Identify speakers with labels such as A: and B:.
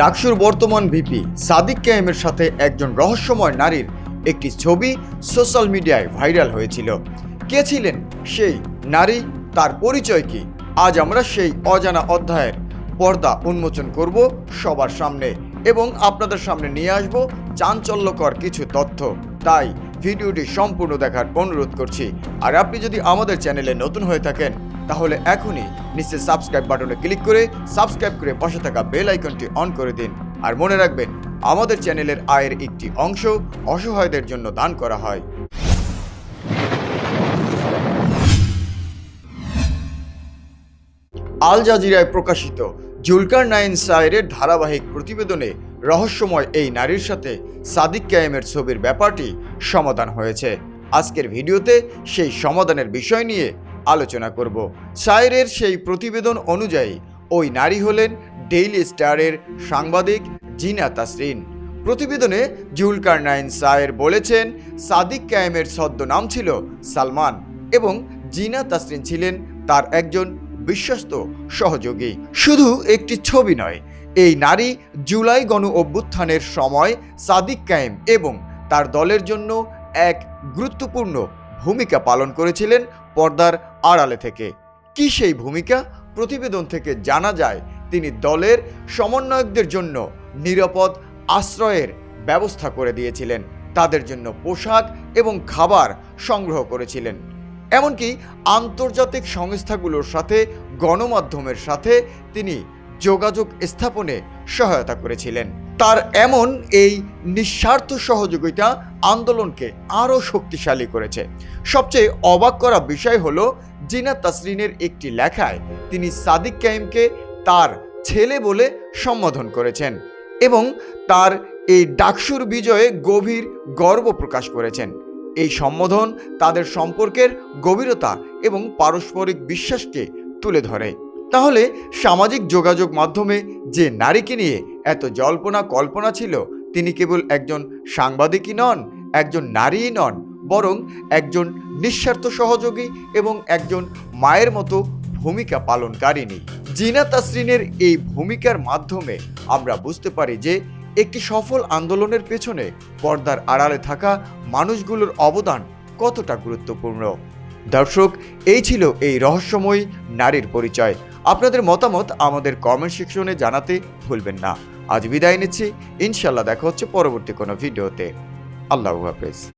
A: ডাকসুর বর্তমান ভিপি সাদিক কায়েমের সাথে একজন রহস্যময় নারীর একটি ছবি সোশ্যাল মিডিয়ায় ভাইরাল হয়েছিল। কে ছিলেন সেই নারী? তার পরিচয় কি? আজ আমরা সেই অজানা অধ্যায়ের পর্দা উন্মোচন করব সবার সামনে এবং আপনাদের সামনে নিয়ে আসব চাঞ্চল্যকর কিছু তথ্য। তাই ভিডিওটি সম্পূর্ণ দেখার অনুরোধ করছি। আর আপনি যদি আমাদের চ্যানেলে নতুন হয়ে থাকেন, তাহলে এখনই নিচে সাবস্ক্রাইব বাটনে ক্লিক করে সাবস্ক্রাইব করে পাশে থাকা বেল আইকনটি অন করে দিন। আর মনে রাখবেন, আমাদের চ্যানেলের আয়ের একটি অংশ অসহায়দের জন্য দান করা হয়। আল জাজিরায় প্রকাশিত জুলকার নাইন সায়েরের ধারাবাহিক প্রতিবেদনে রহস্যময় এই নারীর সাথে সাদিক কায়েমের ছবির ব্যাপারটি সমাধান হয়েছে। আজকের ভিডিওতে সেই সমাধানের বিষয় নিয়ে আলোচনা করব। সায়েরের সেই প্রতিবেদন অনুযায়ী ওই নারী হলেন ডেইলি স্টারের সাংবাদিক জিনা তাসরিন। প্রতিবেদনে জুলকার নাইন সায়ের বলেছেন, সাদিক কায়েমের ছদ্মনাম ছিল সালমান এবং জিনা তাসরিন ছিলেন তার একজন বিশ্বস্ত সহযোগী। শুধু একটি ছবি নয় এই নারী জুলাই গণ অভ্যুত্থানের সময় সাদিক কায়েম এবং তার দলের জন্য এক গুরুত্বপূর্ণ ভূমিকা পালন করেছিলেন পর্দার আড়ালে থেকে। কি সেই ভূমিকা? প্রতিবেদন থেকে জানা যায়, তিনি দলের সমন্বয়কদের জন্য নিরাপদ আশ্রয়ের ব্যবস্থা করে দিয়েছিলেন। তাদের জন্য পোশাক এবং খাবার সংগ্রহ করেছিলেন। এমনকি আন্তর্জাতিক সংস্থাগুলোর সাথে গণমাধ্যমের সাথে তিনি যোগাযোগ স্থাপনে সহায়তা করেছিলেন। তার এমন এই নিঃস্বার্থ সহযোগিতা আন্দোলনকে আরও শক্তিশালী করেছে। সবচেয়ে অবাক করা বিষয় হল জিনা তাসরিনের একটি লেখায় তিনি সাদিক কাইমকে তার ছেলে বলে সম্বোধন করেছেন এবং তার এই ডাকসুর বিজয়ে গভীর গর্ব প্রকাশ করেছেন। এই সম্বোধন তাদের সম্পর্কের গভীরতা এবং পারস্পরিক বিশ্বাসকে তুলে ধরে। তাহলে সামাজিক যোগাযোগ মাধ্যমে যে নারীকে নিয়ে এত জল্পনা কল্পনা ছিল, তিনি কেবল একজন সাংবাদিকই নন, একজন নারীই নন, বরং একজন নিঃস্বার্থ সহযোগী এবং একজন মায়ের মতো ভূমিকা পালনকারিণী। জিনা তাসরিনের এই ভূমিকার মাধ্যমে আমরা বুঝতে পারি যে একটি সফল আন্দোলনের পেছনে পর্দার আড়ালে থাকা মানুষগুলোর অবদান কতটা গুরুত্বপূর্ণ। দর্শক, এই ছিল এই রহস্যময়ী নারীর পরিচয়। আপনাদের মতামত আমাদের কমেন্ট সেকশনে জানাতে ভুলবেন না। আজ বিদায় নিচ্ছি। ইনশাল্লাহ দেখা হচ্ছে পরবর্তী কোনো ভিডিওতে। আল্লাহ হাফেজ।